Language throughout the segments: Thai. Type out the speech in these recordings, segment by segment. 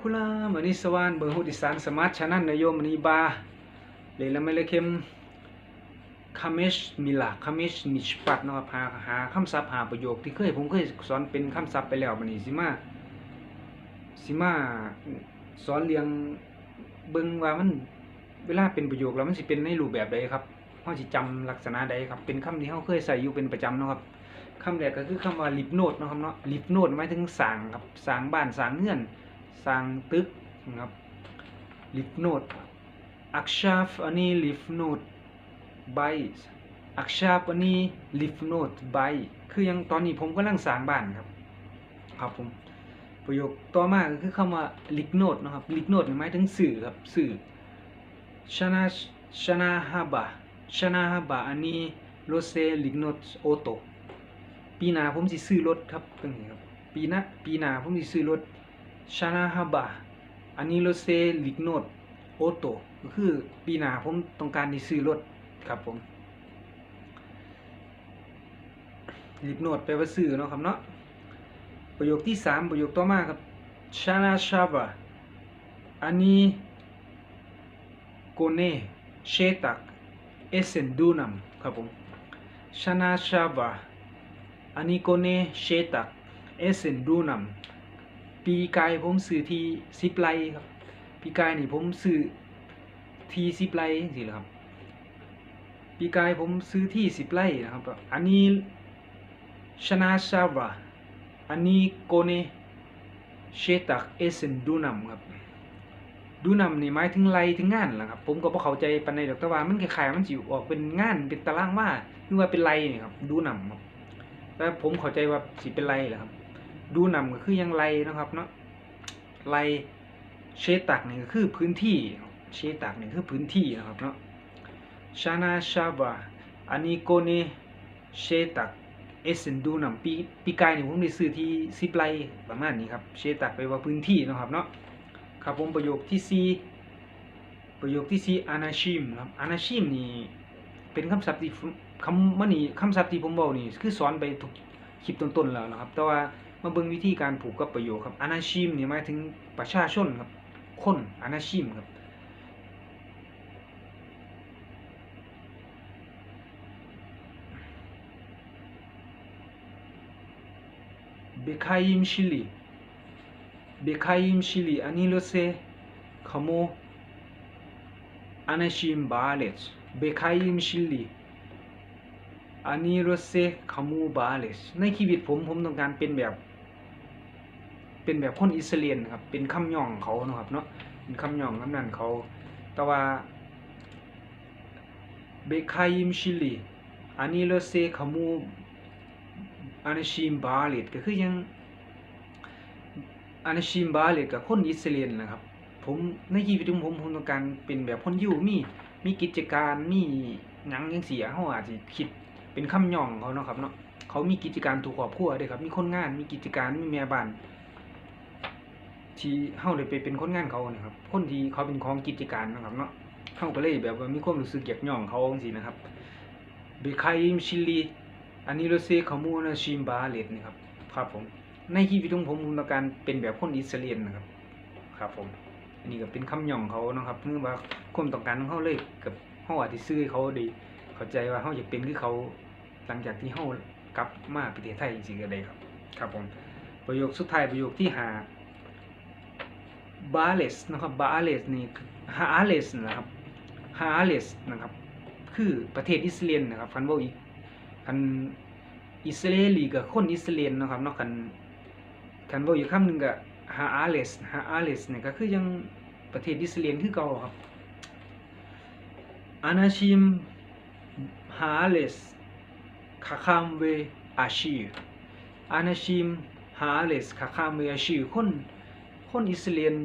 คุลามนิสวานเบอร์ฮุดิสานสมาร์ทชนันนโยมนีบาเลยละไม่เลยเข้มคามิชมิลาคามิชมิชปัดเนาะครับหาหาคำศัพท์หาประโยคที่เคยผมเคยสอนเป็นคำศัพท์ไปแล้วมันนี่สิมาสิมาสอนเรียงเบิ่งว่ามันเวลาเป็นประโยคแล้วมันสิเป็นในรูปแบบใดครับเฮาสิจำลักษณะใดครับ เป็นคำที่เฮาเคยใส่อยู่เป็นประจำนะครับคำแรกก็คือคำว่าลิฟโนดนะครับเนาะลิฟโนดหมายถึงสางครับสางบ้านสางเรือน สร้างตึกนะครับลิฟโนดอักชาฟอันนี้ลิฟโนดไบอักชาฟอันนี้ลิฟโนดไบคือยังตอนนี้ผมกำลังสร้างบ้านครับ ครับผมประโยคต่อมาก็คือคำว่าลิฟโนดนะครับลิฟโนดหมายถึงสื่อครับสื่อชนะชนะฮาบะชนะฮาบะอันนี้โรเซลิฟโนดโอโตปีหน้าผมสิซื้อรถครับตรงนี้ครับปีหน้าปีหน้าผมสิซื้อรถ ชานาฮาบะอันนี้รถเซลิกโนดโอโตก็คือปีหน้าผมต้องการที่ซื้อรถครับผมลิกโนดแปลว่าซื้อเนาะครับเนาะประโยคที่สามประโยคต่อมาครับชานาชาบะอันนี้โกเนเชตักเอเซนดูนัมครับผมชานาชาบะอันนี้โกเนเชตักเอเซนดูนัม ปีกายผมซื้อที่สิบไร่ครับ ปีกายนี่ผมซื้อที่สิบไร่สิครับ ปีกายผมซื้อที่สิบไร่นะครับ อันนี้ชนะชาวาอันนี้โกเนเชตักเอเซนดูนัมครับ ดูนำนี่หมายถึงไรถึงงานแหละครับ ผมก็บ่เข้าใจปานใดดอกต่ว่ามันคล้ายๆมันสิออกเป็นงานเป็นตารางว่าหรือว่าเป็นไรนี่ครับ ดูนำครับแต่ผมเข้าใจว่าสิเป็นไรแหละครับ ดูนำก็คือยังไรนะครับเนาะไรเชตักนี่ก็คือพื้นที่เชตักนี่คือพื้นที่นะครับเนาะชานาชาบาอันนี้โกเนเชตักเอเซนดูนำปีปีกายนี่ผมได้ซื้อที่สิบไรประมาณนี้ครับเชตักไปว่าพื้นที่นะครับเนาะครับผมประโยคที่สี่ประโยคที่สี่อานาชิมครับอานาชิมนี่เป็นคำศัพท์ที่คำมันนี่คำศัพท์ที่ผมบอกนี่คือสอนไปทุกคลิปต้นๆแล้วนะครับ แต่ว่า มาเบิ่งวิธีการผูกกับประโยคครับอนาชิมนี่หมายถึงประชาชนครับคนอนาชิมครับเบคายิมชิลีเบคายิมชิลีอันนี้เราเซขโมอนาชิมบาเลสเบคายิมชิลีอันนี้รถเซคามูบาเลสในชีวิตผมผมต้องการเป็นแบบ เป็นแบบคนอิสราเอลครับเป็นคำย่องเขานะครับเนาะเป็นคำย่องคำนั้นเขาแต่ว่าเบคายิมชิลีอันนี้รถเซคามูอานชิมบาเลสก็คือยังอานชิมบาเลสกับคนอิสราเอลนะครับผมในชีวิตของผมผมต้องการเป็นแบบคนอยู่มีมีกิจการมีหยังยังเสียเขาอาจจะคิดเป็นคำย่องเขาเนาะครับเนาะเขามีกิจการถูกครอบครัวเด้ครับ มีคนงานมีกิจการมีแม่บ้าน ที่เฮาได้ไปเป็นคนงานเขานะครับ คนที่เขาเป็นของกิจการนะครับเนาะเฮาก็เลยแบบว่ามีความรู้สึกอยากย่องเขาจังซี่นะครับเบคายมชิลีอันนี้เราเซคามูนะชิมบาเลตนี่ครับครับผมในชีวิตของผมผมต้องการเป็นแบบคนอิสราเอลนะครับ ครับผม อันนี้ก็เป็นคำย่องเขานะครับเนื่องว่าความต้องการของเขาเลยกับเฮาอาจสิซื้อเขาดีเข้าใจว่าเฮาอยากเป็นคือเขาหลังจากที่เฮากลับมาประเทศไทยจริงๆก็ได้ครับ ครับผมประโยคสุดท้ายประโยคที่หา บาเลสนะครับบาเลสนี่ฮาเลสนะครับฮาเลสนะครับคือประเทศอิสราเอลนะครับคันว่าอีกคันอิสราเอลีกับคนอิสราเอลนะครับนาะคันคันว่าอีกคำหนึ่งก็ฮาเลสฮาเลสเนี่ยก็คือยังประเทศอิสราเอลคือเก่าครับอานาชิม Hales Kakamwe Ashir อานาชิม Hales Kakamwe Ashir คน คนอิสราเอล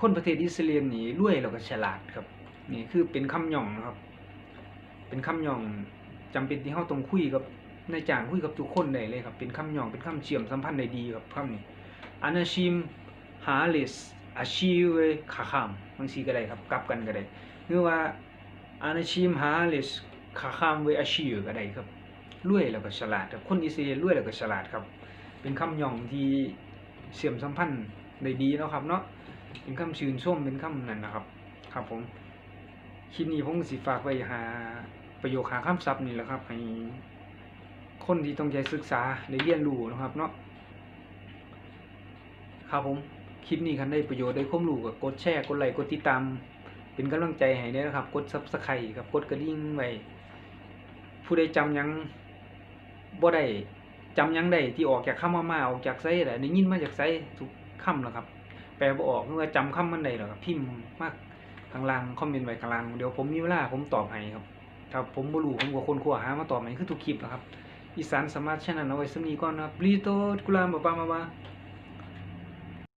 คนประเทศอิสราเอลนี่รวยแล้วก็ฉลาดครับ นี่คือเป็นคำย่องนะครับ เป็นคำย่องจำเป็นที่เฮาต้องคุยกับนายจ้างคุยกับทุกคนได้เลยครับ เป็นคำย่องเป็นคำเชื่อมสัมพันธ์ได้ดีครับคำนี้อานาชิม Hales Ashir Kakam บางทีก็ได้ครับกลับกันก็ได้หรือว่าอานาชิมฮาเลสคาคามเวอาชีก็ได้ครับรวยแล้วก็ฉลาดครับคนอิสราเอลรวยแล้วก็ฉลาดครับ เป็นคำย่องที่ เสื่อมสัมพันธ์ได้ดีเนาะครับเนาะเป็นคำชื่นชมเป็นคำนั่นนะครับ ครับผมคลิปนี้ผมก็สิฝากไว้หาประโยคหาคำศัพท์นี่แหละครับให้คนที่ต้องใจศึกษาได้เรียนรู้นะครับเนาะครับผมคลิปนี้คันได้ประโยชน์ได้ความรู้ก็กดแชร์กดไลค์กดติดตาม เป็นกำลังใจให้ด้วยนะครับ กด Subscribe ครับกดกระดิ่งไว้ผู้ใดจำยังบ่ได้ จำยังได้ที่ออกจากคำมามาออกจากไซแหละได้ยินมาจากไซทุกคำแหรอครับ แปลบ่ออกเมื่อจำคำมันได้หรอครับพิมพ์มากข้างล่างคอมเมนต์ไว้ข้างล่างเดี๋ยวผมมีเวลาผมตอบให้ครับครับผมบ่รู้ผมก็คนครัวหามาตอบให้คือทุกคลิปนะครับอีสานสามารถชนะเอาไว้สำนีก่อนนะครับลีโตกุลามบะปามาบา